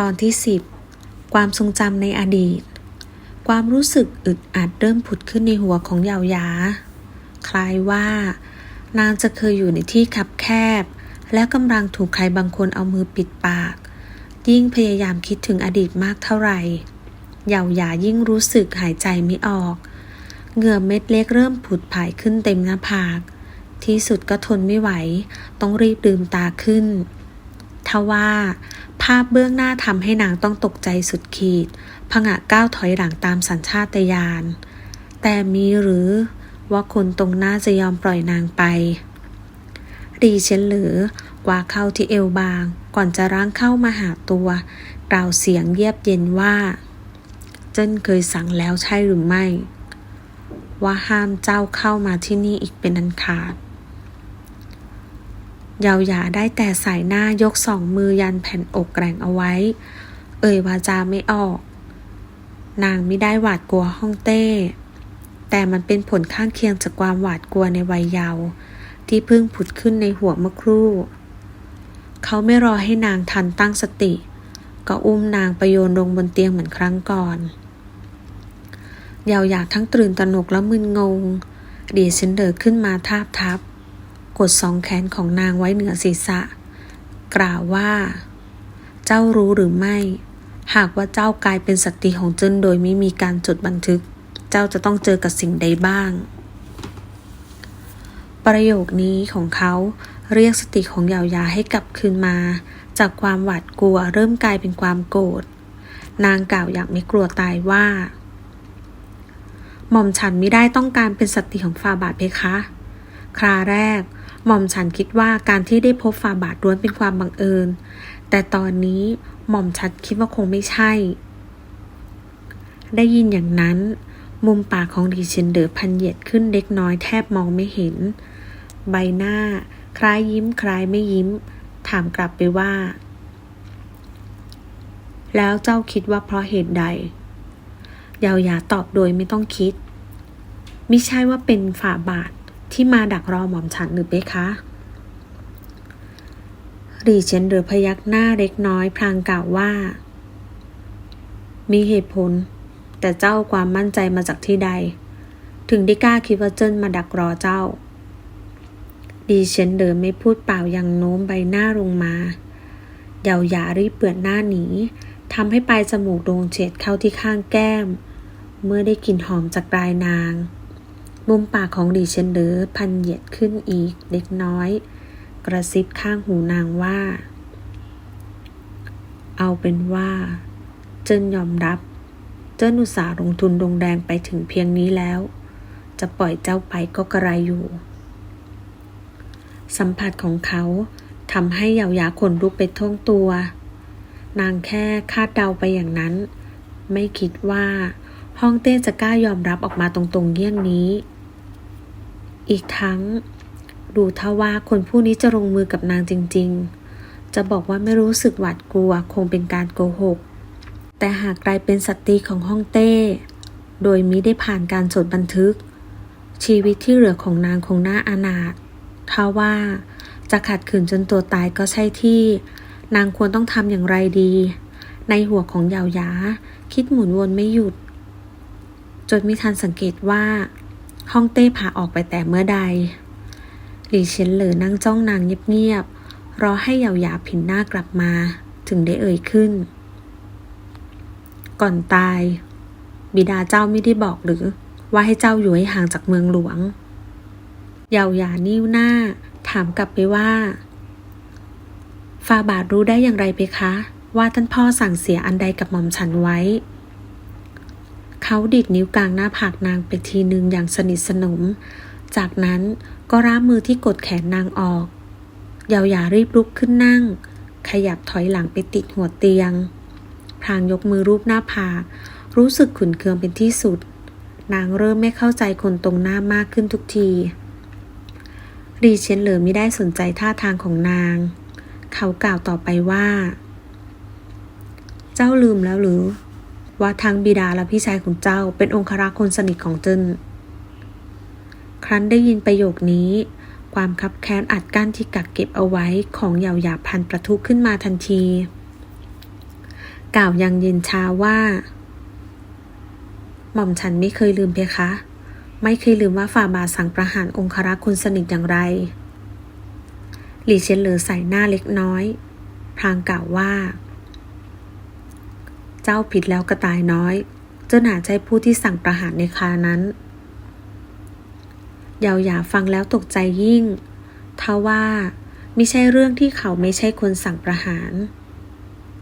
ตอนที่สิบความทรงจำในอดีต ความรู้สึกอึดอัดเริ่มผุดขึ้นในหัวของเหยาหยา คล้ายว่า นางจะเคยอยู่ในที่คับแคบ และกำลังถูกใครบางคนเอามือปิดปาก ยิ่งพยายามคิดถึงอดีตมากเท่าไหร่เหยาหยายิ่งรู้สึกหายใจไม่ออก เหงื่อเม็ดเล็กเริ่มผุดผายขึ้นเต็มหน้าผาก ที่สุดก็ทนไม่ไหว ต้องรีบลืมตาขึ้น ทว่า ภาพเบื้องหน้าทำให้นางต้องตกใจสุดขีดผงะก้าวถอยหลังตามสัญชาตญาณ แต่มีหรือว่าคนตรงหน้าจะยอมปล่อยนางไป ดีเชนหลือกว่าเข้าที่เอวบาง ก่อนจะร่างเข้ามาหาตัว กล่าวเสียงเยียบเย็นว่า เจิ้นเคยสั่งแล้วใช่หรือไม่ ว่าห้ามเจ้าเข้ามาที่นี่อีกเป็นอันขาด เยาวหยาได้แต่สายหน้ายกสองมือยันแผ่นอกแกร่งเอาไว้ เอ่ยวาจาไม่ออก นางไม่ได้หวาดกลัวฮ่องเต้ แต่มันเป็นผลข้างเคียงจากความหวาดกลัวในวัยเยาว์ที่เพิ่งผุดขึ้นในหัวเมื่อครู่ เขาไม่รอให้นางทันตั้งสติ ก็อุ้มนางไปโยนลงบนเตียงเหมือนครั้งก่อนเยาวยาทั้งตื่นตระหนกและมึนงง ดีเซนเดอร์ขึ้นมาทาบทับ กดสองแขนของนางไว้เหนือศีรษะ กล่าวว่า เจ้ารู้หรือไม่ หากว่าเจ้ากลายเป็นสตรีของเจิ้นโดยไม่มีการจดบันทึก เจ้าจะต้องเจอกับสิ่งใดบ้าง ประโยคนี้ของเขาเรียกสติของเยาหยาให้กลับคืนมา จากความหวาดกลัวเริ่มกลายเป็นความโกรธนางกล่าวอย่างไม่กลัวตายว่า หม่อมฉันไม่ได้ต้องการเป็นสตรีของฟาบาทเพคะ คราแรก หม่อมฉันคิดว่าการที่ได้พบฟาบาทล้วนเป็นความบังเอิญ แต่ตอนนี้หม่อมฉันคิดว่าคงไม่ใช่ ได้ยินอย่างนั้น มุมปากของดีเชนเดอร์พันเหยียดขึ้นเล็กน้อยแทบมองไม่เห็น ใบหน้า คล้ายยิ้มคล้ายไม่ยิ้ม ถามกลับไปว่า แล้วเจ้าคิดว่าเพราะเหตุใดเยาหยาตอบโดยไม่ต้องคิด มิใช่ว่าเป็นฝ่าบาท ที่มาดักรอหม่อมฉันหรือเปคะรีเชนเดอร์พยักหน้าเล็กน้อยพลางกล่าวว่า มีเหตุผล แต่เจ้าความมั่นใจมาจากที่ใด ถึงได้กล้าคิดว่าเจิ้นมาดักรอเจ้าดีเชนเดอร์ไม่พูดเปล่ายังโน้มใบหน้าลงมาเยาหยารีบเปื่อนหน้าหนีทำให้ปลายจมูกโดนเฉดเข้าที่ข้างแก้ม เมื่อได้กลิ่นหอมจากปลายนาง มุมปากของดีเชนเดอร์พันเหยียดขึ้นอีกเล็กน้อย กระซิบข้างหูนางว่า เอาเป็นว่า เจินยอมรับ เจินอุตส่าห์ลงทุนลงแรงไปถึงเพียงนี้แล้ว จะปล่อยเจ้าไปก็กระไรอยู่ สัมผัสของเขาทำให้เยาหยาขนลุกไปท่วงตัว นางแค่คาดเดาไปอย่างนั้น ไม่คิดว่าฮ่องเต้จะกล้ายอมรับออกมาตรงๆเยี่ยงนี้ อีกทั้งดูท่าว่าคนผู้นี้จะลงมือกับนางจริง ๆ จะบอกว่าไม่รู้สึกหวาดกลัวคงเป็นการโกหก แต่หากกลายเป็นสตรีของฮ่องเต้ โดยมิได้ผ่านการจดบันทึก ชีวิตที่เหลือของนางคงน่าอนาถถ้าว่าจะขัดขืนจนตัวตายก็ใช่ที่ นางควรต้องทำอย่างไรดี ในหัวของเหยาหยา คิดหมุนวนไม่หยุด จนมิทันสังเกตว่า ฮ่องเต้พาออกไปแต่เมื่อใด หลีเฉียนเหลอนั่งจ้องนางเงียบๆ รอให้เหยาหยาผินหน้ากลับมา ถึงได้เอ่ยขึ้น ก่อนตาย บิดาเจ้าไม่ได้บอกหรือ ว่าให้เจ้าอยู่ให้ห่างจากเมืองหลวงเหยาหยานิ้วหน้า ถามกลับไปว่าฟาบาทรู้ได้อย่างไรไปคะ ว่าท่านพ่อสั่งเสียอันใดกับหม่อมฉันไว้ เขาดิดนิ้วกลางหน้าผากนางไปทีหนึ่งอย่างสนิทสนม จากนั้นก็ร้ามือที่กดแขนนางออกเยาหยารีบลุกขึ้นนั่ง ขยับถอยหลังไปติดหัวเตียง พรางยกมือรูปหน้าผาก รู้สึกขุนเคืองเป็นที่สุด นางเริ่มไม่เข้าใจคนตรงหน้ามากขึ้นทุกทีรีเชนเหลอไม่ได้สนใจท่าทางของนาง เขากล่าวต่อไปว่า เจ้าลืมแล้วหรือ ว่าทั้งบิดาและพี่ชายของเจ้าเป็นองครักษ์คนสนิทของเจินครั้นได้ยินประโยคนี้ ความคับแค้นอัดกั้นที่กักเก็บเอาไว้ของเหยาหยาพันประทุขึ้นมาทันที กล่าวยังเย็นชาว่า หม่อมฉันไม่เคยลืมเพคะ ไม่เคยลืมว่าฝ่าบาทสั่งประหารองครักษ์คุณสนิทอย่างไร หลี่เชียนเหลือใส่หน้าเล็กน้อยพลางกล่าวว่า เจ้าผิดแล้วกระต่ายน้อยเจ้าหนาใจผู้ที่สั่งประหารในคานั้นเยาหยาฟังแล้วตกใจยิ่งทว่าไม่ใช่เรื่องที่เขาไม่ใช่คนสั่งประหาร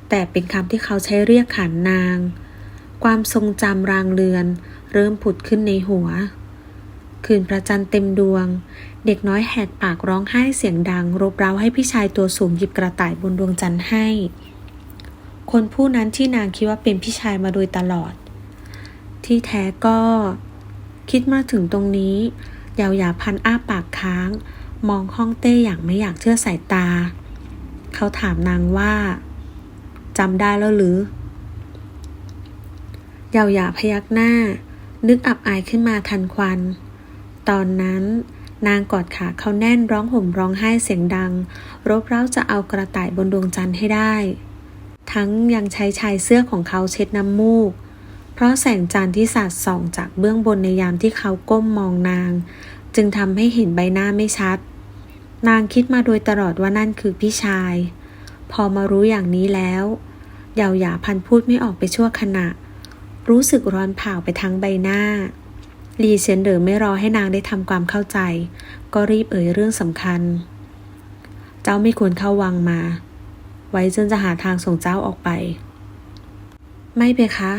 แต่เป็นคำที่เขาใช้เรียกขานนาง ความทรงจำรางเรือน เริ่มผุดขึ้นในหัว คืนพระจันทร์เต็มดวง เด็กน้อยแหกปากร้องไห้เสียงดัง รบเร้าให้พี่ชายตัวสูงหยิบกระต่ายบนดวงจันทร์ให้ คนผู้นั้นที่นางคิดว่าเป็นพี่ชายมาโดยตลอด ที่แท้ก็ คิดมาถึงตรงนี้ ยาวหยาพันอ้าปากค้าง มองห้องเต้อย่างไม่อยากเชื่อสายตา เขาถามนางว่าจำได้แล้วหรือเยาวหยาพยักหน้า นึกอับอายขึ้นมาทันควัน ตอนนั้นนางกอดขาเขาแน่นร้องห่มร้องไห้เสียงดัง รบเร้าจะเอากระต่ายบนดวงจันทร์ให้ได้ ทั้งยังใช้ชายเสื้อของเขาเช็ดน้ำมูก เพราะแสงจันทร์ที่สาดส่องจากเบื้องบนในยามที่เขาก้มมองนาง จึงทำให้เห็นใบหน้าไม่ชัด นางคิดมาโดยตลอดว่านั่นคือพี่ชาย พอมารู้อย่างนี้แล้วเยาวหยาพันพูดไม่ออกไปชั่วขณะ รู้สึกร้อนเผาไปทั้งใบหน้าลีเชนเดอไม่รอให้นางได้ทำความเข้าใจ ก็รีบเอ่ยเรื่องสำคัญ เจ้าไม่ควรเข้าวังมา ไว้จนจะหาทางส่งเจ้าออกไป ไม่เพคะ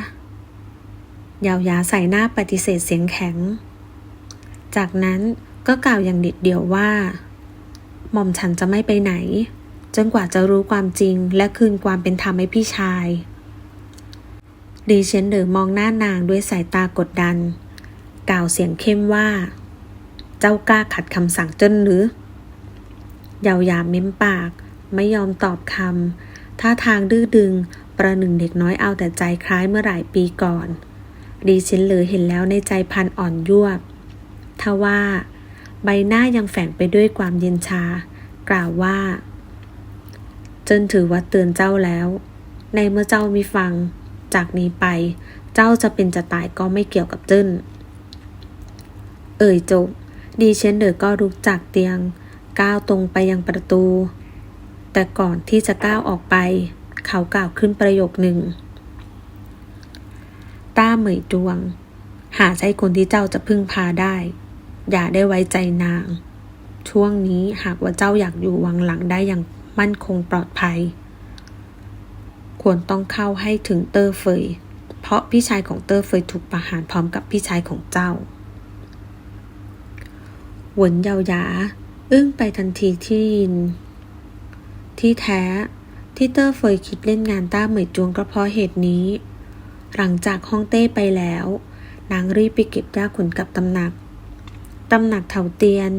ยาวยาใส่หน้าปฏิเสธเสียงแข็ง จากนั้นก็กล่าวอย่างดิดเดียวว่า หม่อมฉันจะไม่ไปไหน จนกว่าจะรู้ความจริงและคืนความเป็นธรรมให้พี่ชาย ดีเชนเดอมองหน้านางด้วยสายตากดดัน กล่าวเสียงเข้มว่า เจ้ากล้าขัดคำสั่งจนหรือ ยาวยาเม้มปาก ไม่ยอมตอบคำท่าทางดื้อดึง ประหนึ่งเด็กน้อยเอาแต่ใจคล้ายเมื่อหลายปีก่อน ดีเชนเหลือเห็นแล้วในใจพันอ่อนยวบทว่า ใบหน้ายังแฝงไปด้วยความเย็นชา กล่าวว่า จนถือว่าเตือนเจ้าแล้ว ในเมื่อเจ้ามีฟัง จากนี้ไป เจ้าจะเป็นจะตายก็ไม่เกี่ยวกับเจิ้น เอ่ยจบ ดีเชนเดอร์ก็ลุกจากเตียง ก้าวตรงไปยังประตู แต่ก่อนที่จะก้าวออกไป เขากล่าวขึ้นประโยคหนึ่ง ต้าเหมยจวง หาใช่คนที่เจ้าจะพึ่งพาได้ อย่าได้ไว้ใจนาง ช่วงนี้หากว่าเจ้าอยากอยู่วังหลังได้อย่างมั่นคงปลอดภัย ควรต้องเข้าให้ถึงเตอร์เฟย เพราะพี่ชายของเตอร์เฟยถูกประหารพร้อมกับพี่ชายของเจ้าหวนเยาหยา อึ้งไปทันทีที่ยิน ที่แท้ที่เตอร์เฟยคิดเล่นงานต้าเหมยจวงก็เพราะเหตุนี้ หลังจากฮ่องเต้ไปแล้ว นางรีบไปเก็บย่าขนกับตำหนัก ตำหนักเถาเตียน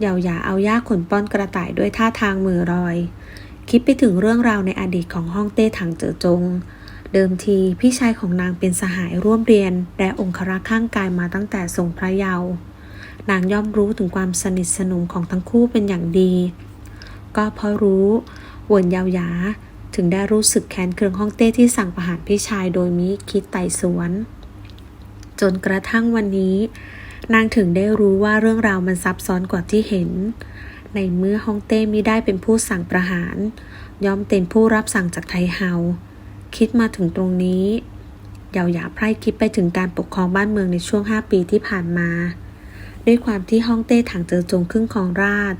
เยาหยาเอาย่าขนป้อนกระต่ายด้วยท่าทางมือรอย คิดไปถึงเรื่องราวในอดีตของฮ่องเต้ถังเจ๋อจง เดิมทีพี่ชายของนางเป็นสหายร่วมเรียนและองครักษ์ข้างกายมาตั้งแต่ทรงพระเยาว์นางย่อมรู้ถึงความสนิทสนมของทั้งคู่เป็นอย่างดี ก็เพราะรู้วนยาวยาถึงได้รู้สึกแค้นเคืองฮ่องเต้ที่สั่งประหารพี่ชายโดยมิคิดไต่สวน จนกระทั่งวันนี้ นางถึงได้รู้ว่าเรื่องราวมันซับซ้อนกว่าที่เห็น ในเมื่อฮ่องเต้มิได้เป็นผู้สั่งประหารย่อมเป็นผู้รับสั่งจากไทเฮาคิดมาถึงตรงนี้เยาวหยาไพร่คิดไปถึงการปกครองบ้านเมืองในช่วง 5 ปีที่ผ่านมา ด้วยความที่ฮ่องเต้ถังเจอจงครึ่งของราช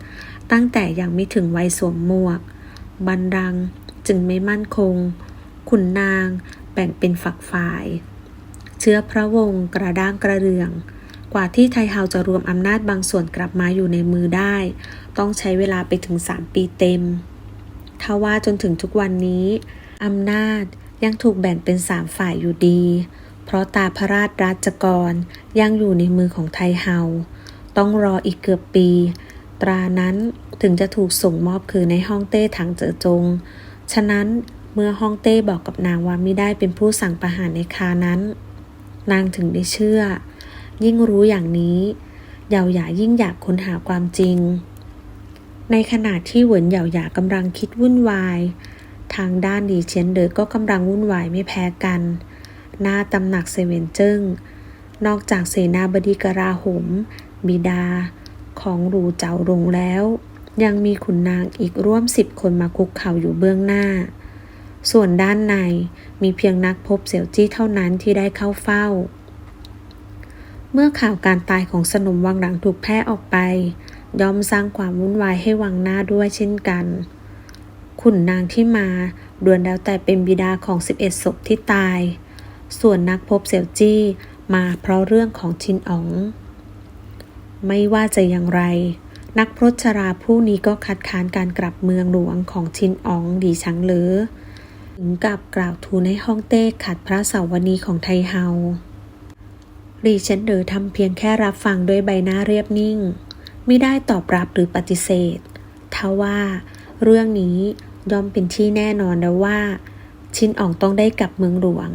ตั้งแต่ยังไม่ถึงวัยสวมหมวก บันดังจึงไม่มั่นคง ขุนนางแบ่งเป็นฝักฝ่าย เชื้อพระวงศ์กระด้างกระเรือง กว่าที่ไทเฮาจะรวมอำนาจบางส่วนกลับมาอยู่ในมือได้ ต้องใช้เวลาไปถึง 3 ปีเต็มทว่าจนถึงทุกวันนี้อำนาจยังถูกแบ่งเป็นสามฝ่ายอยู่ดี เพราะตาพระราชราชกรยังอยู่ในมือของไทเฮา ต้องรออีกเกือบปี ตรานั้นถึงจะถูกส่งมอบคืนในห้องเต้ถังเจอจง ฉะนั้นเมื่อห้องเต้บอกกับนางว่าไม่ได้เป็นผู้สั่งประหารในคานั้น นางถึงได้เชื่อ ยิ่งรู้อย่างนี้เหยาหยายิ่งอยากค้นหาความจริง ในขณะที่เหวินเหยาหยากำลังคิดวุ่นวาย ทางด้านดีเชียนเดอร์ก็กำลังวุ่นวายไม่แพ้กัน หน้าตำหนักเซเวนเจิ้งนอกจากเสนาบดีกราหมบิดา ของรูเจ้ารงแล้ว ยังมีขุนนางอีกร่วมสิบคนมาคุกเข่าอยู่เบื้องหน้า ส่วนด้านในมีเพียงนักพบเสี่ยวจี้เท่านั้นที่ได้เข้าเฝ้า เมื่อข่าวการตายของสนมวังหลังถูกแพร่ออกไป ย่อมสร้างความวุ่นวายให้วังหน้าด้วยเช่นกัน ขุนนางที่มาล้วนแล้วแต่เป็นบิดาของ 11ศพที่ตาย ส่วนนักพบเสี่ยวจี้มาเพราะเรื่องของชินอ๋อง ไม่ว่าจะอย่างไร นักพรตชราผู้นี้ก็คัดค้านการกลับเมืองหลวงของชินอองดีชังเหลอถึงกับกล่าวทูลให้ฮ่องเต้ขัดพระเสาวนีของไทเฮารีเชนเดอร์ทำเพียงแค่รับฟังด้วยใบหน้าเรียบนิ่ง ไม่ได้ตอบรับหรือปฏิเสธทว่าเรื่องนี้ย่อมเป็นที่แน่นอนแล้วว่า ชินอองต้องได้กลับเมืองหลวง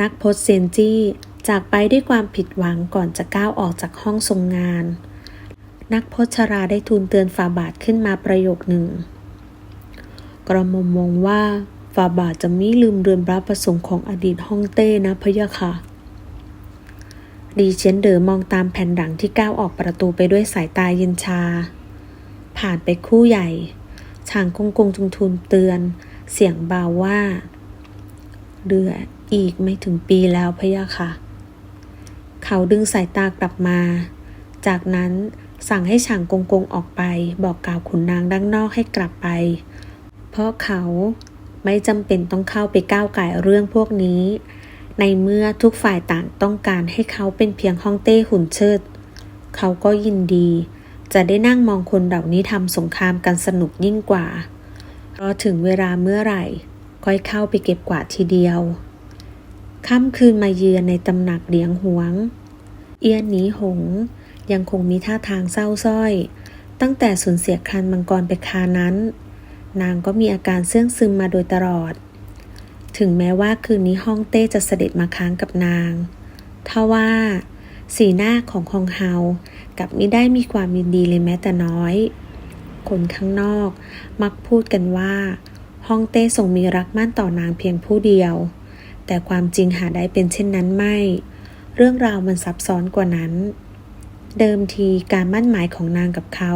นักพจน์เซนจี้ จากไปด้วยความผิดหวังก่อนจะก้าวออกจากห้องทรงงาน นักพชราได้ทูลเตือนฝ่าบาทขึ้นมาประโยคหนึ่ง กระหม่อมมองว่าฝ่าบาทจะไม่ลืมเรือนพระประสงค์ของอดีตฮ่องเต้นะพะยะค่ะดีเชียนเดอมองตามแผ่นหลังที่ก้าวออกประตูไปด้วยสายตาเย็นชา ผ่านไปคู่ใหญ่ชางกงกงจุงทูลเตือน เสียงเบาว่าเรืออีกไม่ถึงปีแล้วพะยะค่ะ เขาดึงสายตากลับมา จากนั้นสั่งให้ฉางกงกงออกไป บอกกล่าวขุนนางด้านนอกให้กลับไป เพราะเขาไม่จำเป็นต้องเข้าไปก้าวไก่เรื่องพวกนี้ ในเมื่อทุกฝ่ายต่างต้องการให้เขาเป็นเพียงห้องเต้หุ่นเชิด เขาก็ยินดี จะได้นั่งมองคนเหล่านี้ทำสงครามกันสนุกยิ่งกว่า รอถึงเวลาเมื่อไหร่ค่อยเข้าไปเก็บกวาดทีเดียว ค่ำคืนมาเยือนในตำหนักเหลียงหวง เอียนหนีหง ยังคงมีท่าทางเศร้าส้อย ตั้งแต่สูญเสียครันมังกรไปคานั้น นางก็มีอาการเสื่องซึมมาโดยตลอด ถึงแม้ว่าคืนนี้ฮ่องเต้จะเสด็จมาค้างกับนางทว่าสีหน้าของฮองเฮากับไมิได้มีความยินดีเลยแม้แต่น้อย คนข้างนอกมักพูดกันว่าฮ่องเต้ทรงมีรักมั่นต่อนางเพียงผู้เดียว แต่ความจริงหาได้เป็นเช่นนั้นไม่ เรื่องราวมันซับซ้อนกว่านั้น เดิมทีการมั่นหมายของนางกับเขา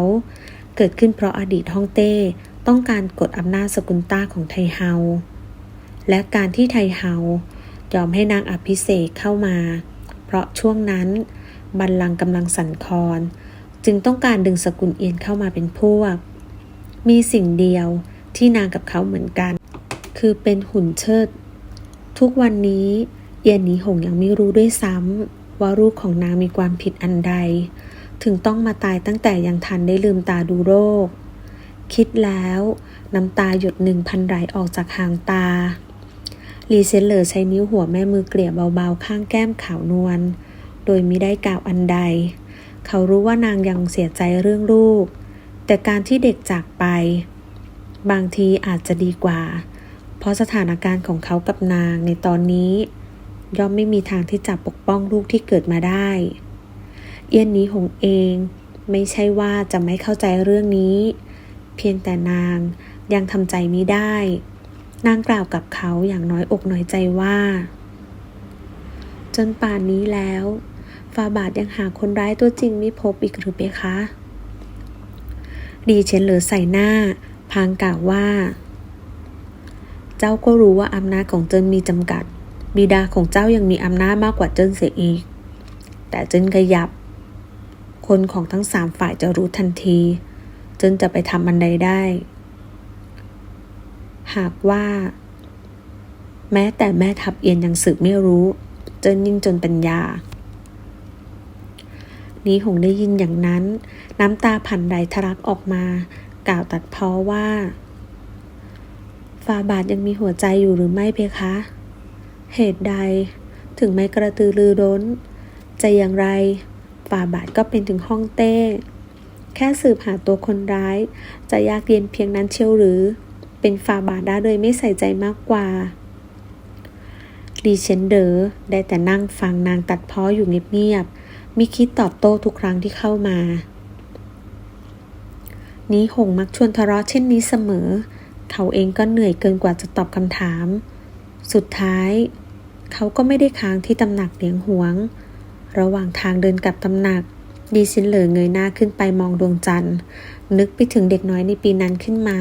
เกิดขึ้นเพราะอดีตฮ่องเต้ต้องการกดอำนาจสกุลต้าของไทเฮา และการที่ไทเฮายอมให้นางอภิเษกเข้ามา เพราะช่วงนั้นบัลลังก์กำลังสั่นคลอน จึงต้องการดึงสกุลเอียนเข้ามาเป็นพวก มีสิ่งเดียวที่นางกับเขาเหมือนกัน คือเป็นหุ่นเชิด ทุกวันนี้ เอียนหนีหงยังไม่รู้ด้วยซ้ำว่าลูกของนางมีความผิดอันใด ถึงต้องมาตายตั้งแต่ยังทันได้ลืมตาดูโรค คิดแล้วน้ำตาหยดหนึ่งพันไหลออกจากหางตาลีเซนเลอร์ใช้นิ้วหัวแม่มือเกลี่ยเบาๆ ข้างแก้มขาวนวล โดยมิได้กล่าวอันใด เขารู้ว่านางยังเสียใจเรื่องลูก แต่การที่เด็กจากไป บางทีอาจจะดีกว่า เพราะสถานการณ์ของเขากับนางในตอนนี้ ย่อมไม่มีทางที่จะปกป้องลูกที่เกิดมาได้ เอียนนี้หงเองไม่ใช่ว่าจะไม่เข้าใจเรื่องนี้ เพียงแต่นางยังทำใจไม่ได้ นางกล่าวกับเขาอย่างน้อยอกน้อยใจว่า จนป่านนี้แล้วฟาบาทยังหาคนร้ายตัวจริงไม่พบอีกหรือเปคะดีเชนเหลือใส่หน้า พางกล่าวว่า เจ้าก็รู้ว่าอำนาจของเจินมีจำกัด บิดาของเจ้ายังมีอำนาจมากกว่าเจินเสียอีก แต่เจินขยับ คนของทั้งสามฝ่ายจะรู้ทันที เจินจะไปทำอันใดได้ หากว่า แม้แต่แม่ทัพเอียนยังสืบไม่รู้ เจินยิ่งจนปัญญา นี้หงได้ยินอย่างนั้น น้ำตาผ่านไหลทะลักออกมา กล่าวตัดพ้อว่าฟาบาทยังมีหัวใจอยู่หรือไม่เพคะ เหตุใด ถึงไม่กระตือรือร้น จะอย่างไรฟาบาทก็เป็นถึงห้องเต้ แค่สืบหาตัวคนร้าย จะยากเย็นเพียงนั้นเชียวหรือ เป็นฟาบาทได้เลยไม่ใส่ใจมากกว่าลีเชนเดอร์ได้แต่นั่งฟังนางตัดพ้ออยู่เงียบๆมิคิดตอบโต้ทุกครั้งที่เข้ามา นี้หงมักชวนทะเลาะเช่นนี้เสมอ เขาเองก็เหนื่อยเกินกว่าจะตอบคำถาม สุดท้าย เขาก็ไม่ได้ค้างที่ตำหนักเลี้ยงหวง ระหว่างทางเดินกลับตำหนัก ดีซินเหลอเงยหน้าขึ้นไปมองดวงจันทร์ นึกไปถึงเด็กน้อยในปีนั้นขึ้นมา